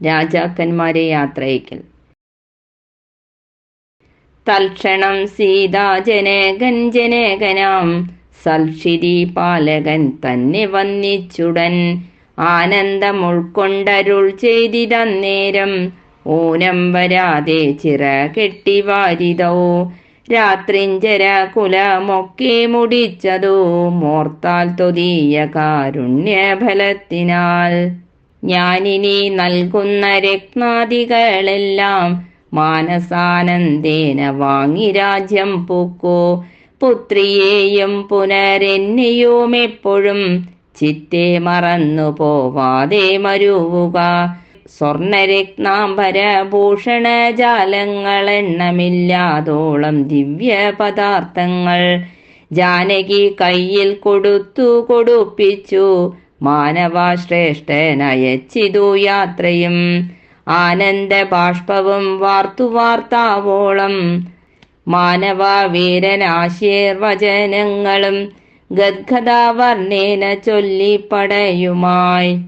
രാജാക്കന്മാരെ യാത്രയക്കൽ. തൽക്ഷണം സീതാ ജനകൻ ജനകനാം സൽക്ഷിരി പാലകൻ തന്നെ വന്നിച്ചുടൻ ആനന്ദം ഉൾക്കൊണ്ടരുൾ ചെയ്തിതന്നേരം ഊനം വരാതെ ചിറ കെട്ടി വാരിതോ. രാത്രിഞ്ചര കുലമൊക്കെ മുടിച്ചതോ മോർത്താൽ തൊതിയ കാരുണ്യഫലത്തിനാൽ ഞാനിനി നൽകുന്ന രത്നാദികളെല്ലാം മാനസാനന്ദേന വാങ്ങി രാജ്യം പൂക്കോ. പുത്രിയെയും പുനരെന്നെയും എപ്പോഴും ചിത്തെ മറന്നു പോവാതെ മരുവുക. സ്വർണരത്നാംബരഭൂഷണ ജാലങ്ങളെണ്ണമില്ലാതോളം ദിവ്യ പദാർത്ഥങ്ങൾ ജാനകി കയ്യിൽ കൊടുത്തു കൊടുപ്പിച്ചു. മാനവശ്രേഷ്ഠനയച്ചിതു യാത്രയും. ആനന്ദ ബാഷ്പവും വാർത്തു വാർത്താവോളം മാനവാവീരനാശീർവചനങ്ങളും ഗദ്ഗദാവർണേന ചൊല്ലിപ്പടയുമായി.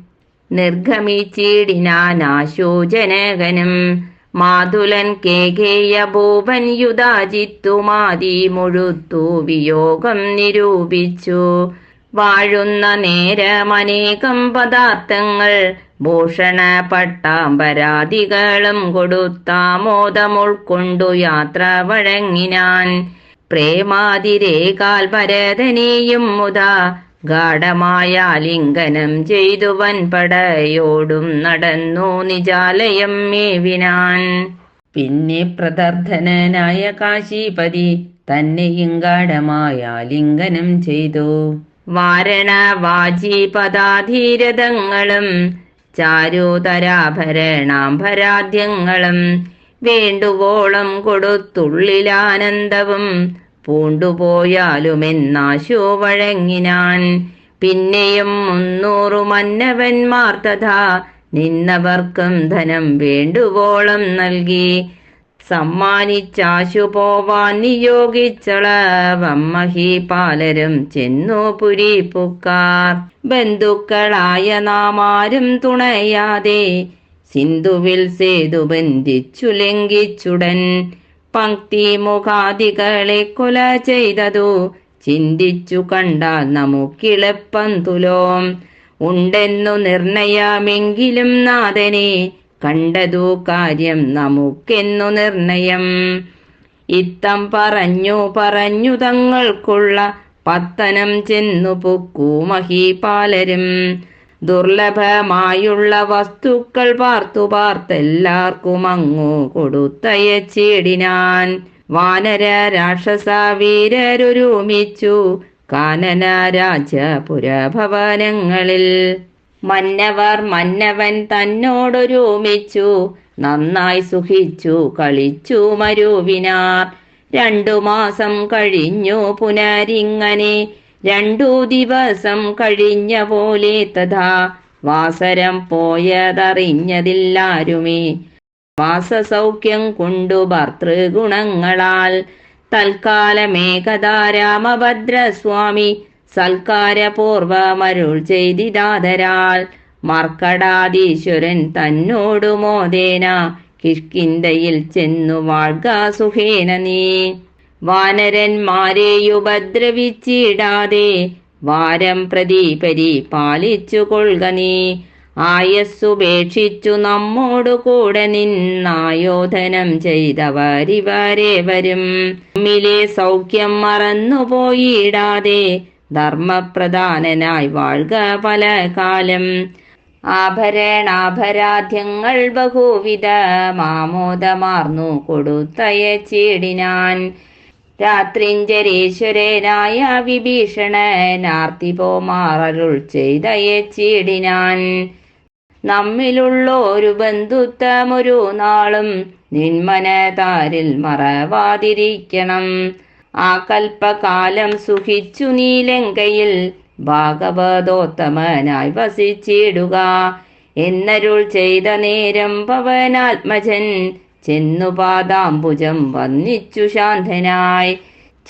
നിർഗമിച്ചിടിനാശോജനകനും മാതുലൻ കേകേയ ഭൂപൻ യുധാജിത്തുമാതി മുഴുത്തു വിയോഗം നിരൂപിച്ചു. വാഴുന്ന നേരമനേകം പദാർത്ഥങ്ങൾ ഭൂഷണ പട്ടാമ്പരാതികളും കൊടുത്താമോദമുൾക്കൊണ്ടു യാത്ര വഴങ്ങിനാൻ. പ്രേമാതിരേകാൽ ഭരതനെയും മുതാ ഗാഠമായ ലിംഗനം ചെയ്തു വൻപടയോടും നടന്നു നിജാലയം മേവിനാൻ പിന്നെ പ്രദർധനനായ കാശീപതി തന്നെയും ഗാഠമായ ലിംഗനം ചെയ്തു. വാരണ വാജി പദാധീരഥങ്ങളും ചാരുതരാഭരണാംഭരാദ്യങ്ങളും വേണ്ടുവോളം കൊടുത്തുള്ളിലാനന്ദവും പൂണ്ടുപോയാലുമെന്നാശു വഴങ്ങിനാൻ പിന്നെയും മുന്നൂറു മന്നവന്മാർ തഥാ നിന്നവർക്കും ധനം വേണ്ടുവോളം നൽകി സമ്മാനിച്ചാശു പോവാൻ നിയോഗിച്ചളവമ്മഹി പാലരും ചെന്നു പുരിപ്പുക്കാർ. ബന്ധുക്കളായ നാമാരും തുണയാതെ സിന്ധുവിൽ സേതു ബന്ധിച്ചു ലംഘിച്ചുടൻ. പങ്ക്തി മുഖാദികളെ കൊല ചെയ്തതു ചിന്തിച്ചു കണ്ടാൽ നമുക്കിളപ്പം തുലോം. ഉണ്ടെന്നു നിർണയമെങ്കിലും നാഥനെ കണ്ടതു കാര്യം നമുക്കെന്നു നിർണയം. ഇത്തം പറഞ്ഞു പറഞ്ഞു തങ്ങൾക്കുള്ള പത്തനം ചെന്നു പൊക്കൂ മഹീപാലരും. ദുർലഭമായുള്ള വസ്തുക്കൾ പാർത്തു പാർത്തെല്ലാവർക്കും അങ്ങു കൊടുത്തയച്ചിടിനാൻ വാനര രാക്ഷസ വീരരൊരുമിച്ചു കാനന രാജപുരഭവനങ്ങളിൽ മന്നവർ മന്നവൻ തന്നോടൊരുമിച്ചു നന്നായി സുഖിച്ചു കളിച്ചു മരുവിനാർ. രണ്ടു മാസം കഴിഞ്ഞു പുനരിങ്ങനെ രണ്ടു ദിവസം കഴിഞ്ഞ പോലെ തഥാ. വാസരം പോയതറിഞ്ഞതില്ലാരുമേ. വാസസൗഖ്യം കൊണ്ടു ഭർതൃഗുണങ്ങളാൽ. തൽക്കാലമേകദാ രാമഭദ്രസ്വാമി സൽക്കാരപൂർവമരുൾ ചെയ്തിതാതരാൽ മർക്കടാദീശ്വരൻ തന്നോടു മോദേന കിഷ്കിന്തയിൽ ചെന്നു വാഴ്ക സുഖേന നീ. വാനരന്മാരെയുപദ്രവിച്ചിടാതെ വാരം പ്രതി പരിപാലിച്ചു കൊള്ളുക നീ. ആയസ്സുപേക്ഷിച്ചു നമ്മോടു കൂടെ നിന്നായോധനം ചെയ്തവരിവരെ വരും. മിലെ സൗഖ്യം മറന്നുപോയിടാതെ ധർമ്മപ്രധാനനായി വാഴുക പല കാലം ആഭരണാഭരാധ്യങ്ങൾ ബഹുവിധ മാമോദമാർന്നു കൊടുത്തയച്ചിടിനാൻ രാത്രിഞ്ചരേശ്വരനായ വിഭീഷണനാർത്തിപോമാറരുൾ ചീടിനാൻ. നമ്മിലുള്ളൊരു ബന്ധുത്വമൊരു നാളും നിന്മനതാരിൽ മറവാതിരിക്കണം. ആ കൽപ്പകാലം സുഖിച്ചു നീലങ്കയിൽ ഭാഗവതോത്തമനായി വസിച്ചിടുക. എന്നരുൾ ചെയ്ത നേരം പവനാത്മജൻ ചെന്നു പാദാംബുജം വന്നിച്ചു ശാന്തനായി.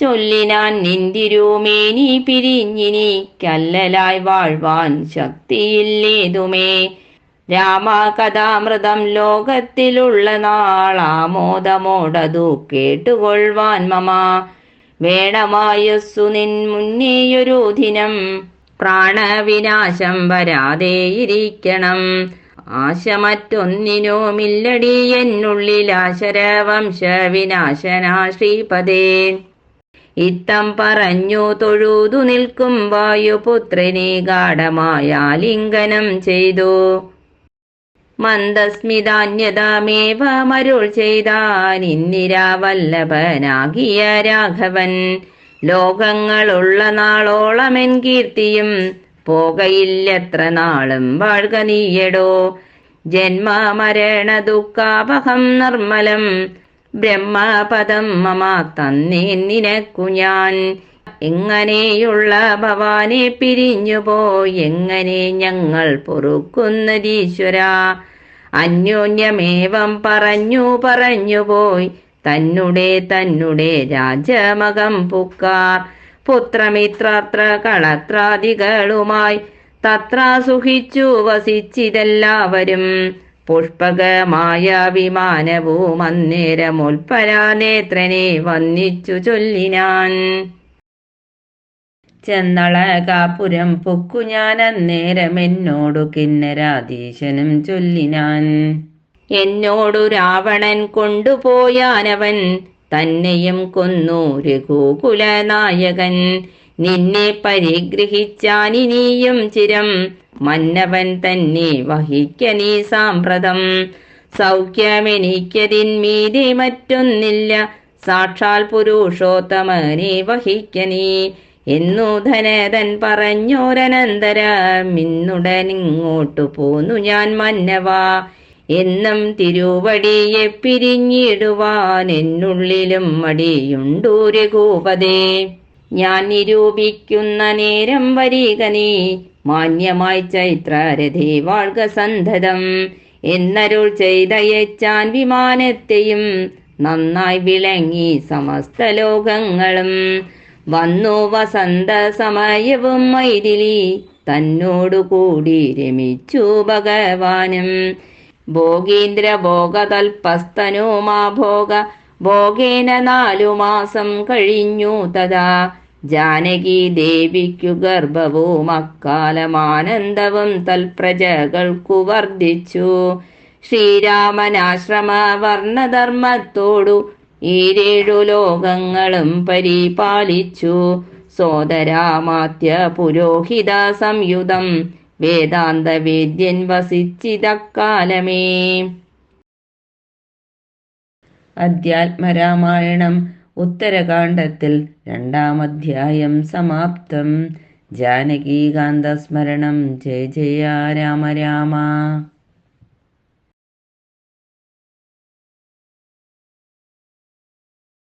ചൊല്ലിനാൻ നിന്തിരുമേനി പിരിഞ്ഞിനി കല്ലലായി വാഴ്വാൻ ശക്തിയില്ലേതുമേ. രാമകഥാമൃതം ലോകത്തിലുള്ള നാളാമോദമോടതു കേട്ടുകൊള്ളുവാൻ മമ. വേണമായസ്സു നിൻ മുന്നേയൊരു ദിനം. പ്രാണവിനാശം വരാതെയിരിക്കണം. ആശ മറ്റൊന്നിനുമില്ലടി എന്നുള്ളിൽ ആശരവംശ വിനാശനാ ശ്രീപദേ ഇത്തം പറഞ്ഞു തൊഴുതു നിൽക്കും വായുപുത്രനെ ഗാഠമായ ലിംഗനം ചെയ്തു. മന്ദസ്മിതാന്യതാമേവ മരുൾ ചെയ്താൻ ഇന്ദിരാവല്ലഭനാകിയ രാഘവൻ. ലോകങ്ങളുള്ള നാളോളമെൻ കീർത്തിയും പോകയില്ലത്ര നാളും വാഴ്ക നീയടോ. ജന്മ മരണ ദുഃഖാപഹം നിർമ്മലം ബ്രഹ്മപദം മമാ തന്നേ നിനക്കു ഞാൻ. എങ്ങനെയുള്ള ഭവാനെ പിരിഞ്ഞുപോയി എങ്ങനെ ഞങ്ങൾ പൊറുക്കുന്നതീശ്വര? അന്യോന്യമേവം പറഞ്ഞു പറഞ്ഞുപോയി തന്നുടെ തന്നുടെ രാജമകം പുക്കാർ. പുത്രമിത്രാത്ര കളത്രാദികളുമായി തത്ര സുഖിച്ചു വസിച്ചിതെല്ലാവരും. പുഷ്പകമായ വിമാനവും അന്നേരമുൽപ്പരാനേത്രനെ വന്നിച്ചു ചൊല്ലിനാൻ. ചെന്നളകാപുരം പൊക്കു ഞാൻ അന്നേരം എന്നോടു കിന്നരാധീശനും ചൊല്ലിനാൻ. എന്നോടു രാവണൻ കൊണ്ടുപോയാനവൻ തന്നെയും കൊന്നു രഘുകുലനായകൻ. നിന്നെ പരിഗ്രഹിച്ചാനിനിയും ചിരം മന്നവൻ തന്നെ വഹിക്ക നീ സാമ്പ്രതം. സൗഖ്യമെനിക്കതിന്മീതി മറ്റൊന്നില്ല. സാക്ഷാൽ പുരുഷോത്തമനെ വഹിക്ക നീ. എന്നു ധനതൻ പറഞ്ഞോരനന്തരം ഇന്നുടനിങ്ങോട്ടു പോന്നു ഞാൻ മന്നവാ. എന്നും തിരുവടിയെ പിരിഞ്ഞിടുവാൻ എന്നുള്ളിലും മടിയുണ്ടൂ രഘൂപതേ. ഞാൻ നിരൂപിക്കുന്ന നേരം വരിക മാന്യമായി ചൈത്രാരഥി വാഴ്ക സന്ധതം. എന്നരുൾ ചെയ്തയച്ചാൻ വിമാനത്തെയും നന്നായി വിളങ്ങി സമസ്ത ലോകങ്ങളും. വന്നു വസന്ത സമയവും മൈഥിലി തന്നോടു കൂടി രമിച്ചു ഭഗവാനും. ഭോഗീന്ദ്ര ഭോഗതൽപസ്തനുമാ ഭോഗ ഭോഗേന നാലു മാസം കഴിഞ്ഞു തഥാ. ജാനകി ദേവിക്കു ഗർഭവും അക്കാലമാനന്ദവും തൽപ്രജകൾക്കു വർദ്ധിച്ചു. ശ്രീരാമനാശ്രമ വർണധർമ്മത്തോടു ഈരേഴു ലോകങ്ങളും പരിപാലിച്ചു. സോദരാമാത്യ പുരോഹിത സംയുതം വേദാന്ത വേദ്യൻ വസിച്ചിതക്കാലമേ. അധ്യാത്മരാമായണം ഉത്തരകാണ്ഡത്തിൽ രണ്ടാമധ്യായം സമാപ്തം. ജാനകീകാന്തസ്മരണം. ജയ ജയ രാമ രാമ.